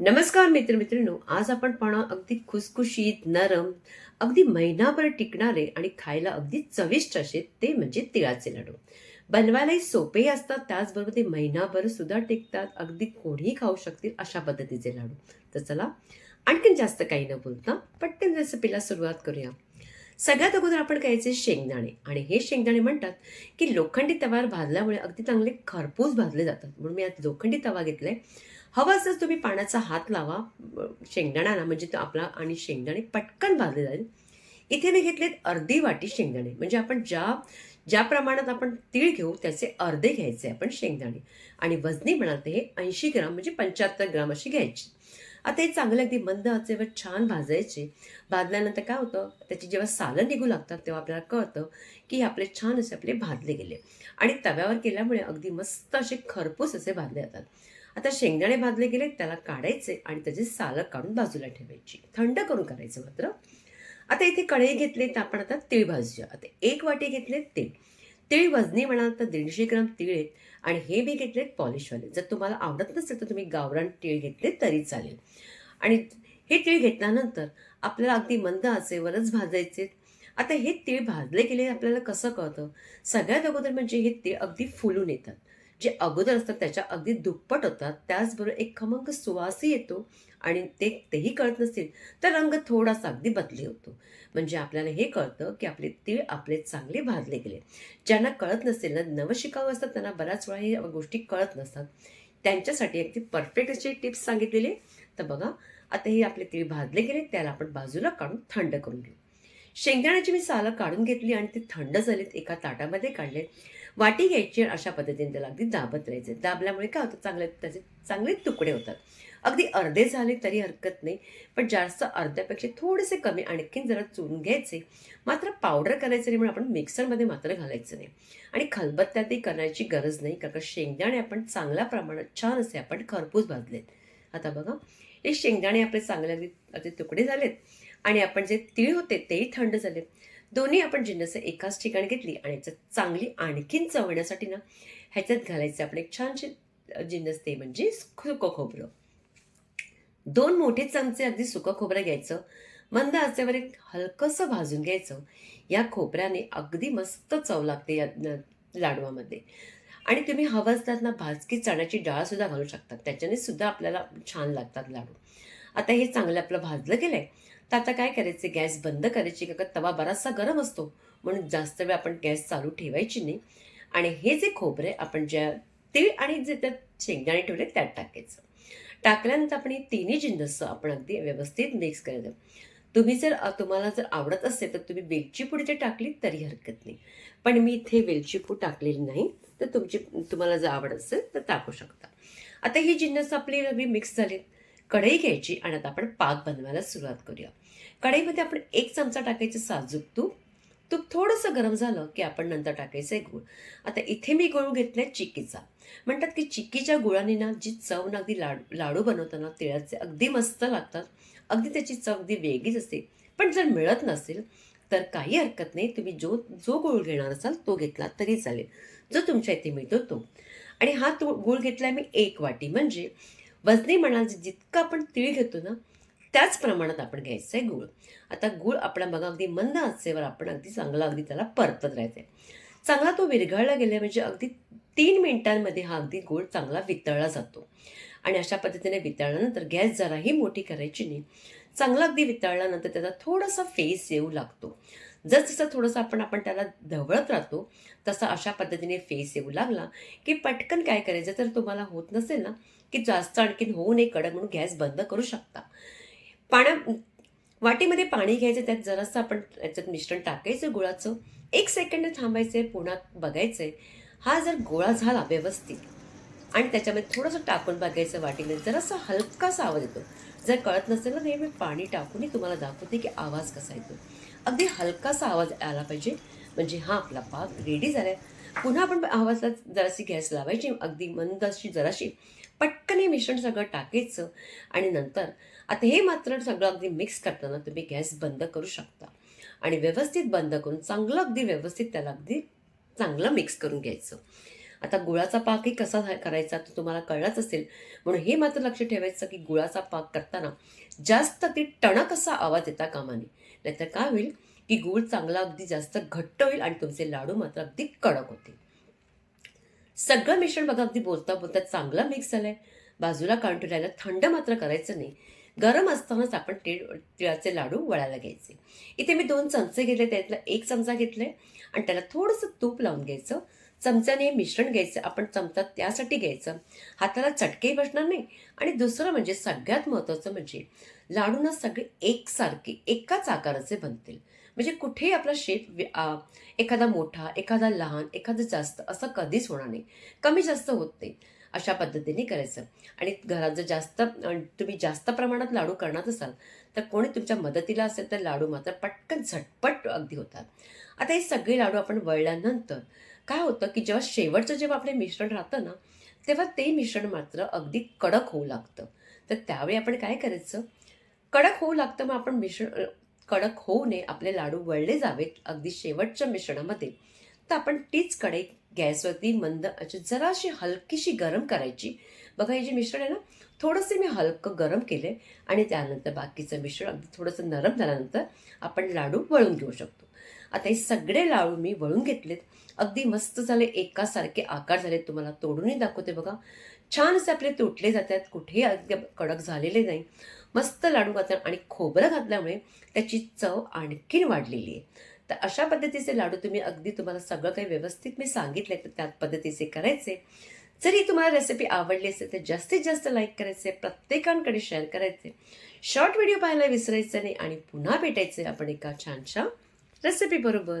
नमस्कार मित्रमित्रिणो आज आपण पाहणार अगदी खुसखुशीत नरम अगदी महिनाभर टिकणारे आणि खायला अगदी चविष्ट असे ते म्हणजे तिळाचे लाडू. बनवायलाही सोपे असतात त्याचबरोबर ते महिनाभर सुद्धा टिकतात अगदी कोणीही खाऊ शकतील अशा पद्धतीचे लाडू. तर चला आणखीन जास्त काही न बोलता पटकन रेसिपीला सुरुवात करूया. सगळ्यात अगोदर आपण खायचे शेंगदाणे आणि हे शेंगदाणे म्हणतात की लोखंडी तव्यावर भाजल्यामुळे अगदी चांगले खरपूस भाजले जातात. म्हणून मी आज लोखंडी तवा घेतलाय. हवं असंच तुम्ही पाण्याचा हात लावा शेंगदाण्याला म्हणजे तो आपला आणि शेंगदाणे पटकन भाजले जाईल. इथे मी घेतलेत अर्धी वाटी शेंगदाणे. म्हणजे आपण ज्या ज्या प्रमाणात आपण तीळ घेऊ त्याचे अर्धे घ्यायचे आपण शेंगदाणे. आणि वजनी म्हणाल ते हे ऐंशी ग्राम म्हणजे पंच्याहत्तर ग्राम अशी घ्यायची. आता हे चांगले अगदी मंद आचेवर छान भाजायचे. भाजल्यानंतर काय होतं त्याची जेव्हा सालं निघू लागतात तेव्हा आपल्याला कळतं की हे आपले छान असे आपले भाजले गेले. आणि तव्यावर केल्यामुळे अगदी मस्त असे खरपूस असे भाजले जातात. आता शेंगदाणे भाजले गेले त्याला काढायचे आणि त्याची सालं काढून बाजूला ठेवायची. थंड करून करायचं मात्र. आता इथे कढई घेतले तर आपण आता तीळ भाजूया. आता एक वाटी घेतले तीळ. तीळ वजनी म्हणाल तर दीडशे ग्राम तीळ आहेत आणि हे मी घेतलेत पॉलिशवाले. जर तुम्हाला आवडत नसेल तर तुम्ही गावरान तीळ घेतले तरी चालेल. आणि हे तीळ घेतल्यानंतर आपल्याला अगदी मंद आचेवरच भाजायचे आता हे तीळ भाजले गेले आपल्याला कसं कळतं? सगळ्यात अगोदर म्हणजे हे तीळ अगदी फुलून येतात. जे अगोदर असतात त्याच्या अगदी दुप्पट होतात त्याचबरोबर एक खमंग सुवासही येतो आणि ते तेही कळत नसतील तर रंग थोडासा अगदी बदली होतो. म्हणजे आपल्याला हे कळतं की आपले तीळ आपले चांगले भाजले गेले. ज्यांना कळत नसेल ना नवशिकाऊ असतात त्यांना बऱ्याच वेळा ह्या गोष्टी कळत नसतात. त्यांच्यासाठी अगदी परफेक्ट असे टिप्स सांगितलेले. तर बघा आता हे आपले तीळ भाजले गेले त्याला आपण बाजूला काढून थंड करून घेऊ. शेंगदाण्याची मी सालं काढून घेतली आणि ते थंड झालेत एका ताटामध्ये काढले वाटी घ्यायची आणि अशा पद्धतीने त्याला अगदी दाबत राहायचे. दाबल्यामुळे काय होतं? चांगले त्याचे चांगले तुकडे होतात. अगदी अर्धे झाले तरी हरकत नाही पण जास्त अर्ध्यापेक्षा थोडेसे कमी आणखीन जरा चुरून घ्यायचे. मात्र पावडर करायचं नाही म्हणून आपण मिक्सरमध्ये मात्र घालायचं नाही. आणि खलबत्त्यातही करण्याची गरज नाही कारण शेंगदाणे आपण चांगल्या प्रमाणात छान असे आपण खरपूस भाजलेत. आता बघा हे शेंगदाणे आपले चांगले अगदी अगदी तुकडे झालेत आणि आपण जे तीळ होते तेही थंड झाले. दोन्ही आपण जिन्नस एकाच ठिकाणी घेतली आणि याचं चांगली आणखीन चवण्यासाठी ना ह्याच्यात घालायचं आपण एक छानशी जिन्नस ते म्हणजे सुकं खोबरं. दोन मोठे चमचे अगदी सुकं खोबरं घ्यायचं. मंद आचेवर एक हलकंसं भाजून घ्यायचं. या खोबऱ्याने अगदी मस्त चव लागते या लाडवामध्ये. आणि तुम्ही हवं असतात ना भाजकी चण्याची डाळ सुद्धा घालू शकतात. त्याच्याने सुद्धा आपल्याला छान लागतात लाडू. आता हे चांगलं आपलं भाजलं गेलंय. तर आता काय करायचे? गॅस बंद करायची का? तवा बराचसा गरम असतो. म्हणून जास्त वेळ आपण गॅस चालू ठेवायची नाही. आणि हे जे खोबरे आपण ज्या तीळ आणि जे त्यात शेंगदाणे ठेवले त्यात टाकायचं. टाकल्यानंतर आपण हे तिन्ही जिन्नस आपण अगदी व्यवस्थित मिक्स करायचं. तुम्ही जर तुम्हाला जर आवडत असेल तर तुम्ही वेलची पूड इथे टाकली तरी हरकत नाही. पण मी इथे वेलची पूड टाकलेली नाही. तर तुमची तुम्हाला जर आवडत असेल तर टाकू शकता. आता ही जिन्नस आपली मिक्स झाली. कढई घ्यायची आणि आता आपण पाक बनवायला सुरुवात करूया. कढईमध्ये आपण एक चमचा टाकायचं साजूक तूप. तूप थोडंसं गरम झालं की आपण नंतर टाकायचं आहे गूळ. आता इथे मी गूळ घेतलाय चिक्कीचा. म्हणतात की चिक्कीच्या गुळाने ना जी चव ना अगदी लाडू लाडू बनवताना तिळाचे अगदी मस्त लागतात. अगदी त्याची चव अगदी वेगळीच असते. पण जर मिळत नसेल तर काही हरकत नाही. तुम्ही जो जो गूळ घेणार असाल तो घेतला तरी चालेल. जो तुमच्या इथे मिळतो तो. आणि हा तो गूळ घेतला मी एक वाटी. म्हणजे वजनी म्हणाल जितकं आपण तीळ घेतो ना त्याच प्रमाणात आपण घ्यायचं आहे गूळ. आता गूळ आपला बघा अगदी मंद आचेवर आपण अगदी चांगला अगदी त्याला परतत राहायचं आहे चांगला तो विरघळला गेला म्हणजे अगदी तीन मिनिटांमध्ये हा अगदी गूळ चांगला वितळला जातो. आणि अशा पद्धतीने वितळल्यानंतर गॅस जराही मोठी करायची नाही. चांगला अगदी वितळल्यानंतर त्याचा थोडासा फेस येऊ लागतो. जसजसं थोडंसं आपण आपण त्याला ढवळत राहतो तसा अशा पद्धतीने फेस येऊ लागला की पटकन काय करायचं तर तुम्हाला होत नसेल ना की जास्त आणखीन होऊ नये कडक म्हणून गॅस बंद करू शकता. पाण्या वाटीमध्ये पाणी घ्यायचं त्यात जरासं आपण याच्यात मिश्रण टाकायचं गुळाचं. एक सेकंड थांबायचं आहे पुन्हा बघायचं आहे हा जर गोळा झाला व्यवस्थित आणि त्याच्यामध्ये थोडंसं टाकून बघायचं वाटीमध्ये जरासा हलकासा आवाज येतो. जर कळत नसेल ना मी पाणी टाकूनही तुम्हाला दाखवते की आवाज कसा येतो. अगदी हलकासा आवाज आला पाहिजे. म्हणजे हा आपला पाक रेडी झाला आहे पुन्हा आपण आवाजात जराशी गॅस लावायची अगदी मंद अशी जराशी पटकन हे मिश्रण सगळं टाकायचं आणि नंतर आता हे मात्र सगळं अगदी मिक्स करताना तुम्ही गॅस बंद करू शकता. आणि व्यवस्थित बंद करून चांगलं अगदी व्यवस्थित त्याला अगदी चांगलं मिक्स करून घ्यायचं. आता गुळाचा पाकही कसा करायचा तो तुम्हाला कळलाच असेल. म्हणून हे मात्र लक्ष ठेवायचं की गुळाचा पाक करताना जास्त ती टणक असा आवाज येता कामाने नाहीतर काय होईल की गूळ चांगला अगदी जास्त घट्ट होईल आणि तुमचे लाडू मात्र अगदी कडक होतील. सगळं मिश्रण बघा अगदी बोलता बोलता चांगलं मिक्स झालंय. बाजूला काढून ठेवायला थंड मात्र करायचं नाही. गरम असतानाच आपण तीळ तिळाचे लाडू वळायला घ्यायचे. इथे मी दोन चमचे घेतले त्यातला एक चमचा घेतले आणि त्याला थोडंसं तूप लावून घ्यायचं. चमच्याने मिश्रण घ्यायचं आपण चमचा त्यासाठी घ्यायचं. हाताला चटकेही बसणार नाही. आणि दुसरं म्हणजे सगळ्यात महत्त्वाचं म्हणजे लाडूना सगळे एकसारखे एकाच आकाराचे बनतील. म्हणजे कुठेही आपला शेप एखादा मोठा एखादा लहान एखादा जास्त असं कधीच होणार नाही. कमी जास्त होत नाही अशा पद्धतीने करायचं. आणि घरात जर जास्त तुम्ही जास्त प्रमाणात लाडू करणार असाल तर कोणी तुमच्या मदतीला असेल तर लाडू मात्र पटकन झटपट अगदी होतात. आता हे सगळे लाडू आपण वळल्यानंतर काय होतं की जेव्हा शेवटचं जेव्हा आपले मिश्रण राहतं ना तेव्हा ते मिश्रण मात्र अगदी कडक होऊ लागतं. तर त्यावेळी आपण काय करायचं? कडक होऊ लागतं मग आपण मिश्रण कडक होऊ नये आपले लाडू वळले जावेत अगदी शेवटच्या मिश्रणामध्ये. तर आपण तीच कढई गॅसवरती मंद अशी जराशी हलकीशी गरम करायची. बघा हे जे मिश्रण आहे ना थोडंसं मी हलकं गरम केले आणि त्यानंतर बाकीचं मिश्रण अगदी थोडंसं नरम झाल्यानंतर आपण लाडू वळून घेऊ शकतो. आता हे सगळे लाडू मी वळून घेतलेत. अगदी मस्त झाले एकासारखे आकार झाले तुम्हाला तोडूनही दाखवते बघा. छान असे आपले तुटले जातात. कुठेही अगदी कडक झालेले नाही. मस्त लाडू घातले आणि खोबरं घातल्यामुळे त्याची चव आणखीन वाढलेली आहे. तर अशा पद्धतीचे लाडू तुम्ही अगदी तुम्हाला सगळं काही व्यवस्थित मी सांगितले तर त्या पद्धतीचे करायचे. जरी तुम्हाला रेसिपी आवडली असेल तर जास्तीत जास्त लाईक करायचे प्रत्येकांकडे शेअर करायचे. शॉर्ट व्हिडिओ पाहायला विसरायचं नाही आणि पुन्हा भेटायचे आपण एका छानशा रेसिपी बरोबर.